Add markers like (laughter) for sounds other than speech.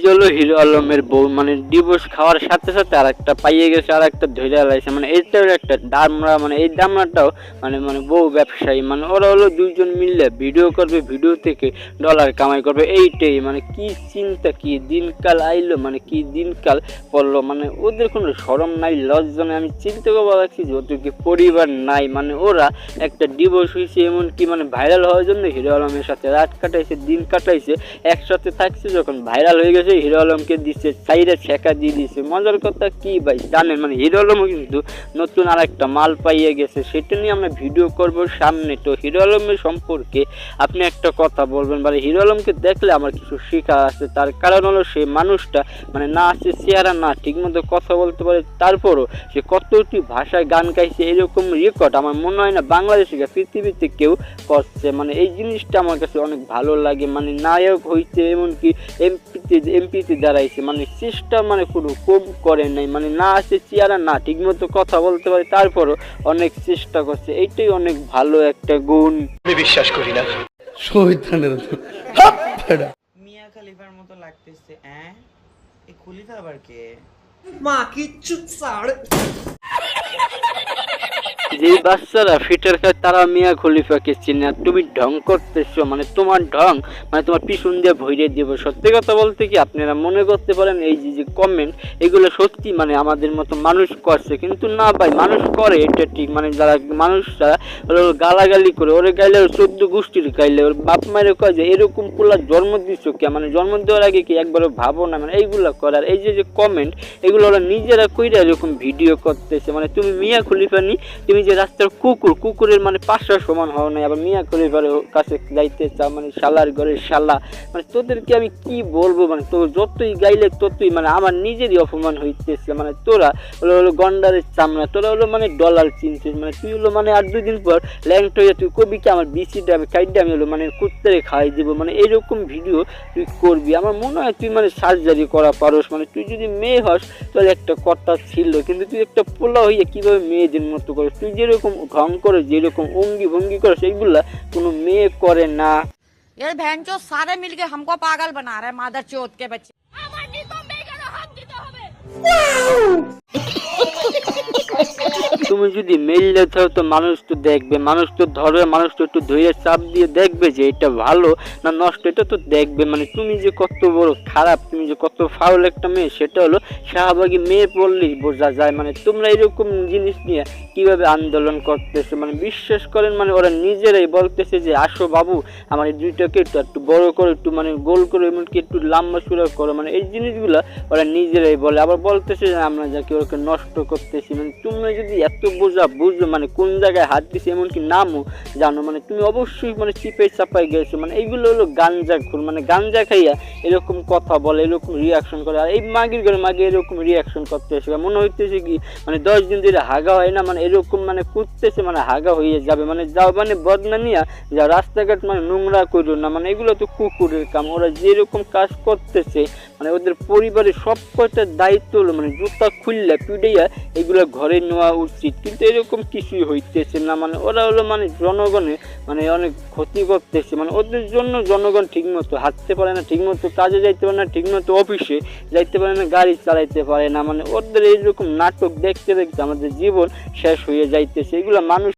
যে হলো হিরো আলমের বউ মানে ডিভোর্স খাওয়ার সাথে সাথে আর একটা পাইয়ে গেছে আর একটা ধৈর্য লাইছে। মানে এইটাও একটা দামরা মানে এই দামরাটাও মানে মানে বউ ব্যবসায়ী মানে ওরা হলো দুইজন মিললে ভিডিও করবে, ভিডিও থেকে ডলার কামাই করবে, এইটাই। মানে কি চিন্তা, কি দিনকাল আইলো মানে কি দিনকাল পড়ল মানে ওদের কোনো সরম নাই, লজ্জা নাই। আমি চিন্তা করব রাখছি যে ওদের কি পরিবার নাই মানে ওরা একটা ডিভোর্স হয়েছে এমনকি মানে ভাইরাল হওয়ার জন্য হিরো আলমের সাথে রাত কাটাইছে, দিন কাটাইছে, একসাথে থাকছে, যখন ভাইরাল হয়ে গেছে, হিরো আলমকে দিচ্ছে সাইডে ছেঁকা দিয়ে দিচ্ছে মজার কথা কি ভাই, জানেন মানে হিরো আলমও কিন্তু নতুন আর একটা মাল পাইয়ে গেছে, সেটা নিয়ে আমরা ভিডিও করব সামনে। তো হিরো আলমের সম্পর্কে আপনি একটা কথা বলবেন মানে হিরো আলমকে দেখলে আমার কিছু শেখা আছে, তার কারণ হলো সে মানুষটা মানে না আছে চেহারা না, ঠিকমতো কথা বলতে পারে, তারপরও সে কতটি ভাষায় গান গাইছে, এরকম রেকর্ড আমার মনে হয় না বাংলাদেশে পৃথিবীতে কেউ করছে। মানে এই জিনিসটা আমার কাছে অনেক ভালো লাগে মানে নায়ক হইতে এমনকি এমপিতে এমপিতে দাঁড়াইছে মানে চেষ্টা মানে কোনো কম করে নাই মানে না আছে চেহারা না ঠিকমতো কথা বলতে পারে তারপরও অনেক চেষ্টা করছে। এইটাই অনেক ভালো একটা গুণ। আমি বিশ্বাস করি না। মিয়া খালিফার মতো লাগতেছে হ্যাঁ এই খলিফা আবার কে? যে বাচ্চারা ফিটার খায় তারা মিয়া খলিফাকে চিনে তুমি ঢং করতেছো মানে তোমার ঢং মানে তোমার পিছন দিয়ে ভইরে দিব। সত্যি কথা বলতে কি আপনারা মনে করতে পারেন, এই যে যে কমেন্ট এগুলো সত্যি মানে আমাদের মতো মানুষ করছে। কিন্তু না ভাই, মানুষ করে এটা ঠিক মানে যারা মানুষ যারা গালাগালি করে, ওরে গাইলে ওর চোদ্দ গোষ্ঠীর গাইলে ওর বাপ মায়ের কয় যে, এরকম পোলা জন্ম দিচ্ছ কে? মানে জন্ম দেওয়ার আগে কি একবারও ভাবো না? মানে এইগুলো করার, এই যে যে কমেন্ট এগুলো ওরা নিজেরা কইরা এরকম ভিডিও করতেছে। মানে তুমি মিয়া খলিফা নি, তুমি যে রাস্তার কুকুর, কুকুরের মানে পাঁচটা সমান হওয়া নাই। আবার মিয়া খলিফার কাছে যাইতে চাও মানে শালার ঘরের শালা। মানে তোদেরকে আমি কি বলব? মানে তো যতই গাইলে ততই মানে আমার নিজেরই অপমান হইতেছে। মানে তোরা হলো হলো গন্ডারের চামড়া, তোরা হলো মানে ডলার চিনছিস মানে তুই হলো মানে আর দুই দিন পর ল্যাংট হয়ে তুই কবি কি? আমার বিসিটা আমি কাইডে আমি হলো মানে কুত্তারে খাওয়াই দেবো। মানে এরকম ভিডিও তুই করবি। আমার মনে হয় তুই মানে সার্জারি করা পারোস। মানে তুই যদি মেয়ে হস, তাহলে একটা কথা ছিল। কিন্তু তুই একটা পোলা হইয়া কীভাবে মেয়েদের মতো করিস? তুই যেরকম ঢং করে যেরকম অঙ্গি ভঙ্গি করে সেইগুলা কোনো মেয়ে করে না ये बहन चो सारे मिलके हमको पागल बना रहे हैं मादर चौथ के बच्चे আমার নিতম বেগারও হাত দিতে হবে (laughs) তুমি যদি মেললে থাও তো মানুষ তো দেখবে, মানুষ তো ধরবে, মানুষ তো একটু ধরে চাপ দিয়ে দেখবে যে এটা ভালো না নষ্ট, এটা তো দেখবে। মানে তুমি যে কত বড় খারাপ, তুমি যে কত ফাউল একটা মেয়ে, সেটা হলো শাহবাগী মেয়ে বললেই বোঝা যায়। মানে তোমরা এরকম জিনিস নিয়ে কীভাবে আন্দোলন করতেছে? মানে বিশ্বাস করেন মানে ওরা নিজেরাই বলতেছে যে, আসো বাবু, আমার এই দুইটাকে একটু একটু বড় করে, একটু মানে গোল করে, এমনকি একটু লম্বা সুরা করো। মানে এই জিনিসগুলো ওরা নিজেরাই বলে। আবার বলতেছে যে, আমরা যাকে ওকে নষ্ট করতেছি। মানে তোমরা যদি এত বোঝা, বুঝো মানে কোন জায়গায় হাত দিছে এমনকি নামও জানো মানে তুমি অবশ্যই মানে চিপে চাপাই গেছো মানে এইগুলো হলো গাঞ্জা খুর মানে গাঞ্জা খাইয়া এরকম কথা বলে, এরকম রিয়াকশন করে, আর এই মাগির ঘরে মাগে এরকম রিয়াকশন করতেছে মনে হইতেছে কি মানে দশ দিন ধরে হাগা হয় না মানে এরকম মানে কুদতেছে মানে হাগা হয়ে যাবে মানে যাও মানে বদনা নিয়া যা রাস্তাঘাট মানে নোংরা করো না মানে এগুলো তো কুকুরের কাম, ওরা যেরকম কাজ করতেছে মানে ওদের পরিবারের সব কয়টা দায়িত্ব হলো মানে জুতা খুললে পিড়াইয়া এগুলো ঘরে নেওয়া উচিত কিন্তু এরকম কিছুই হইতেছে না। মানে ওরা হলো মানে জনগণে মানে অনেক ক্ষতি করতেছে। মানে ওদের জন্য জনগণ ঠিকমতো হাঁটতে পারে না, ঠিকমতো কাজে যাইতে পারে না, ঠিকমতো অফিসে যাইতে পারে না, গাড়ি চালাইতে পারে না। মানে ওদের এইরকম নাটক দেখতে দেখতে আমাদের জীবন শেষ হয়ে যাইতেছে। এগুলো মানুষ